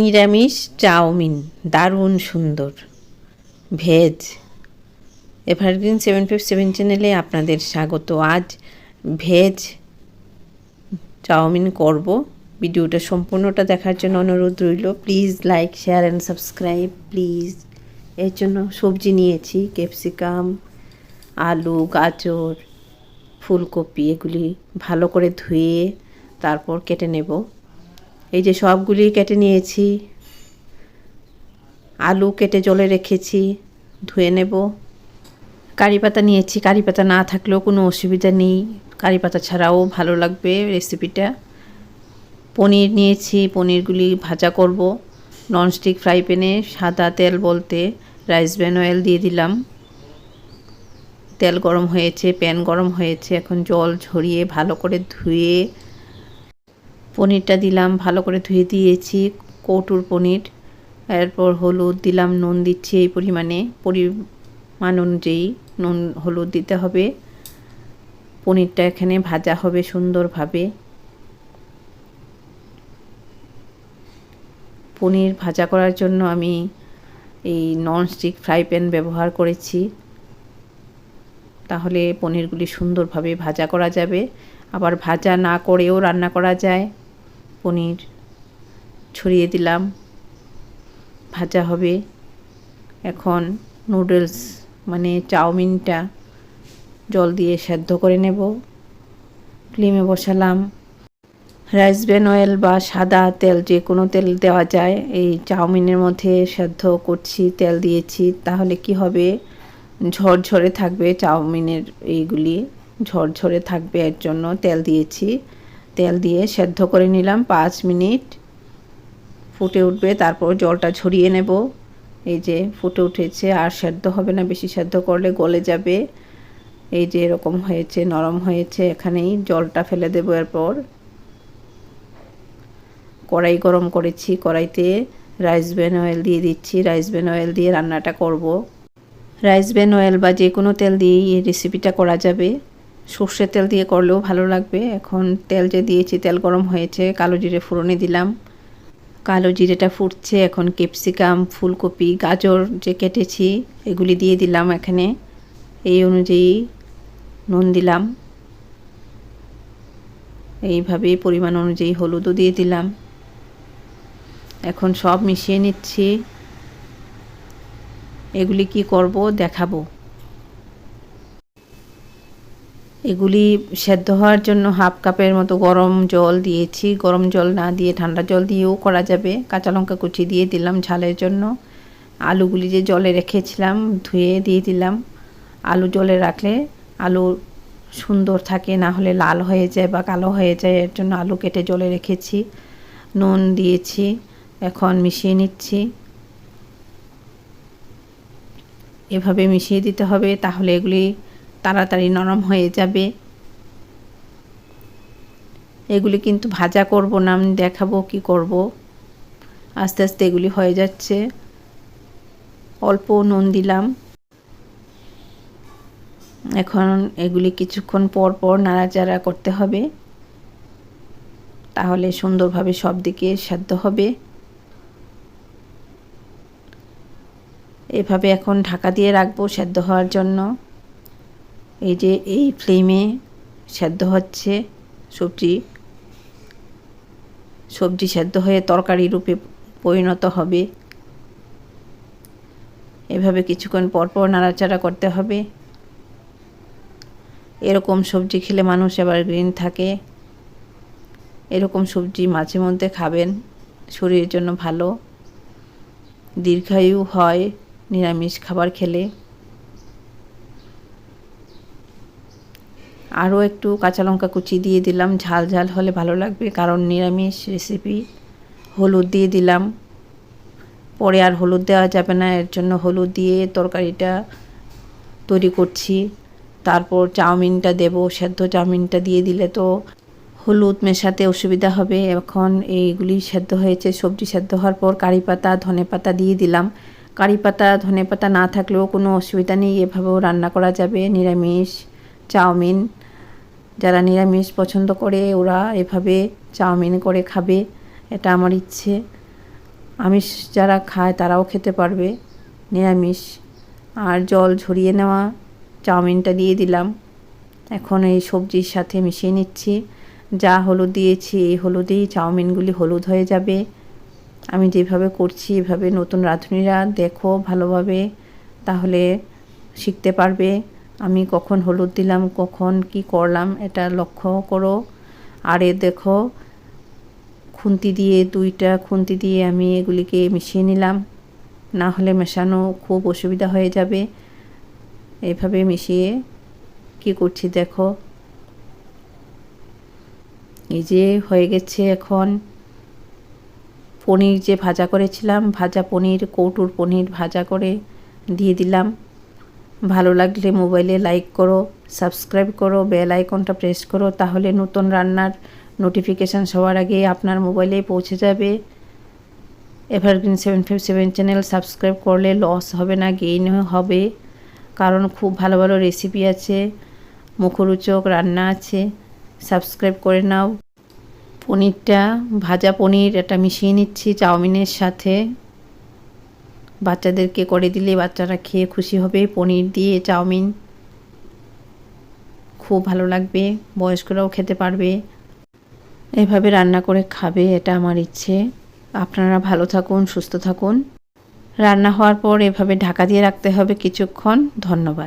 নিরামিষ চাউমিন, দারুণ সুন্দর। Veg evergreen seven five seven চ্যানেলে আপনাদের স্বাগত। আজ ভেজ চাউমিন করব। ভিডিওটা সম্পূর্ণটা দেখার জন্য অনুরোধ রইল। Please like share and subscribe please এর জন্য সবজি নিয়েছি ক্যাপসিকাম আলু, গাজর, ফুলকপি, এগুলি ভালো করে ধুয়ে তারপর কেটে নেব। এই যে সবগুলি কেটে নিয়েছি। আলু কেটে জলে রেখেছি, ধুয়ে নেব। কারি পাতা নিয়েছি। কারি পাতা না থাকলেও কোনো অসুবিধা নেই। কারি পাতা ছাড়াও ভালো লাগবে রেসিপিটা পনির নিয়েছি, পনিরগুলি ভাজা করব। ননস্টিক ফ্রাই প্যানে সাদা তেল বলতে রাইস ব্যান অয়েল দিয়ে দিলাম। তেল গরম হয়েছে প্যান গরম হয়েছে। এখন জল ঝরিয়ে ভালো করে ধুয়ে পনিরটা দিলাম, ভালো করে ধুয়ে দিয়েছি, কৌটুর পনির। এরপর হলুদ দিলাম, নুন দিচ্ছি এই পরিমাণে। পরিমাণ অনুযায়ী নুন, হলুদ দিতে হবে। পনিরটা এখানে ভাজা হবে সুন্দরভাবে। পনির ভাজা করার জন্য আমি এই ননস্টিক ফ্রাই প্যান ব্যবহার করেছি। তাহলে পনিরগুলি সুন্দরভাবে ভাজা করা যাবে। আবার ভাজা না করেও রান্না করা যায়। পনির ছড়িয়ে দিলাম। ভাজা হবে। এখন নুডলস মানে চাউমিনটা জল দিয়ে সেদ্ধ করে নেব। ফ্লেমে বসালাম। রাইস রাইসব্রেন অয়েল বা সাদা তেল যে কোনো তেল দেওয়া যায়। এই চাউমিনের মধ্যে সেদ্ধ করছি, তেল দিয়েছি। তাহলে কি হবে? ঝরঝরে থাকবে চাউমিনের এইগুলি। ঝরঝরে থাকবে এর জন্য তেল দিয়েছি। তেল দিয়ে সেদ্ধ করে নিলাম পাঁচ মিনিট। ফুটে উঠবে, তারপর জলটা ঝরিয়ে নেব। এই যে ফুটে উঠেছে, আর সেদ্ধ হবে না, বেশি সেদ্ধ করলে গলে যাবে। এই যে এরকম হয়েছে, নরম হয়েছে, এখানেই জলটা ফেলে দেবো এরপর। কড়াই গরম করেছি, কড়াইতে রাইস ব্যান অয়েল দিয়ে দিচ্ছি। রাইস ব্যান অয়েল দিয়ে রান্নাটা করব। রাইস ব্যান অয়েল বা যে কোনো তেল দিয়েই এই রেসিপিটা করা যাবে। সর্ষের তেল দিয়ে করলেও ভালো লাগবে। এখন তেল যে দিয়েছি, তেল গরম হয়েছে, কালো জিরে ফোড়নে দিলাম। কালো জিরেটা ফুটছে, এখন ক্যাপসিকাম, ফুলকপি, গাজর যে কেটেছি, এগুলি দিয়ে দিলাম এখানে। এই অনুযায়ী নুন দিলাম। এইভাবে পরিমাণ অনুযায়ী হলুদও দিয়ে দিলাম। এখন সব মিশিয়ে নিচ্ছি। এগুলি কি করব দেখাবো। এগুলি সেদ্ধ হওয়ার জন্য হাফ কাপের মতো গরম জল দিয়েছি। গরম জল না দিয়ে ঠান্ডা জল দিয়েও করা যাবে। কাঁচা লঙ্কা কুচি দিয়ে দিলাম ঝালের জন্য। আলুগুলি যে জলে রেখেছিলাম, ধুয়ে দিয়ে দিলাম। আলু জলে রাখলে আলু সুন্দর থাকে, না হলে লাল হয়ে যায় বা কালো হয়ে যায়, এর জন্য আলু কেটে জলে রেখেছি। নুন দিয়েছি, এখন মিশিয়ে নিচ্ছি। এভাবে মিশিয়ে দিতে হবে, তাহলে এগুলি তাড়াতাড়ি নরম হয়ে যাবে। এগুলি কিন্তু ভাজা করব না, আমি দেখাবো কি করব। আস্তে আস্তে এগুলি হয়ে যাচ্ছে। অল্প নুন দিলাম। এখন এগুলি কিছুক্ষণ পর পর নাড়াচাড়া করতে হবে। তাহলে সুন্দরভাবে সব দিকে সেদ্ধ হবে। এভাবে এখন ঢাকা দিয়ে রাখব সেদ্ধ হওয়ার জন্য। এই যে এই ফ্লেমে সেদ্ধ হচ্ছে সবজি। সবজি সেদ্ধ হয়ে তরকারি রূপে পরিণত হবে। এভাবে কিছুক্ষণ পরপর নাড়াচাড়া করতে হবে। এরকম সবজি খেলে মানুষ এবার গ্রিন থাকে। এরকম সবজি মাঝে মধ্যে খাবেন, শরীরের জন্য ভালো। দীর্ঘায়ু হয়, নিরামিষ খাবার খেলে। আরও একটু কাঁচা লঙ্কা কুচি দিয়ে দিলাম। ঝাল ঝাল হলে ভালো লাগবে, কারণ নিরামিষ রেসিপি হলুদ দিয়ে দিলাম। পরে আর হলুদ দেওয়া যাবে না, এর জন্য হলুদ দিয়ে তরকারিটা তৈরি করছি। তারপর চাউমিনটা দেব, সেদ্ধ চাউমিনটা দিয়ে দিলে তো হলুদ মেশাতে অসুবিধা হবে। এখন এইগুলি সেদ্ধ হয়েছে, সবজি সেদ্ধ হওয়ার পর কারি পাতা, ধনে পাতা দিয়ে দিলাম। কারি পাতা, ধনে পাতা না থাকলেও কোনো অসুবিধা নেই, এভাবেও রান্না করা যাবে। নিরামিষ চাউমিন যারা নিরামিষ পছন্দ করে, ওরা এভাবে চাউমিন করে খাবে, এটা আমার ইচ্ছে। আমিষ যারা খায়, তারাও খেতে পারবে, নিরামিষ। আর জল ঝরিয়ে নেওয়া চাউমিনটা দিয়ে দিলাম। এখন এই সবজির সাথে মিশিয়ে নিচ্ছি। যা হলুদ দিয়েছি, এই হলুদেই চাউমিনগুলি হলুদ হয়ে যাবে। আমি যেভাবে করছি, এভাবে নতুন রাঁধুনিরা দেখো ভালোভাবে, তাহলে শিখতে পারবে। আমি কখন হলুদ দিলাম, কখন কি করলাম, এটা লক্ষ্য করো। আর এ দেখো, খুন্তি দিয়ে, দুইটা খুন্তি দিয়ে আমি এগুলিকে মিশিয়ে নিলাম। না হলে মেশানো খুব অসুবিধা হয়ে যাবে। এভাবে মিশিয়ে কি করছি দেখো। এই যে হয়ে গেছে এখন পনির যে ভাজা করেছিলাম, ভাজা পনির, কৌটুর পনির ভাজা করে দিয়ে দিলাম। ভালো লাগলে মোবাইলে লাইক করো, সাবস্ক্রাইব করো, বেল আইকনটা প্রেস করো, তাহলে নতুন রান্নার নোটিফিকেশান সবার আগে আপনার মোবাইলে পৌঁছে যাবে। Evergreen seven five seven channel subscribe করলে লস হবে না গেইন হবে। কারণ খুব ভালো ভালো রেসিপি আছে, মুখরোচক রান্না আছে সাবস্ক্রাইব করে নাও। পনিরটা, ভাজা পনির এটা মিশিয়ে নিচ্ছি চাউমিনের সাথে। বাচ্চাদেরকে করে দিলে বাচ্চারা খেয়ে খুশি হবে। পনির দিয়ে চাউমিন। খুব ভালো লাগবে, বয়স্করাও খেতে পারবে। এভাবে রান্না করে খাবে, এটা আমার ইচ্ছে। আপনারা ভালো থাকুন, সুস্থ থাকুন। রান্না হওয়ার পর এভাবে ঢাকা দিয়ে রাখতে হবে। কিছুক্ষণ, ধন্যবাদ।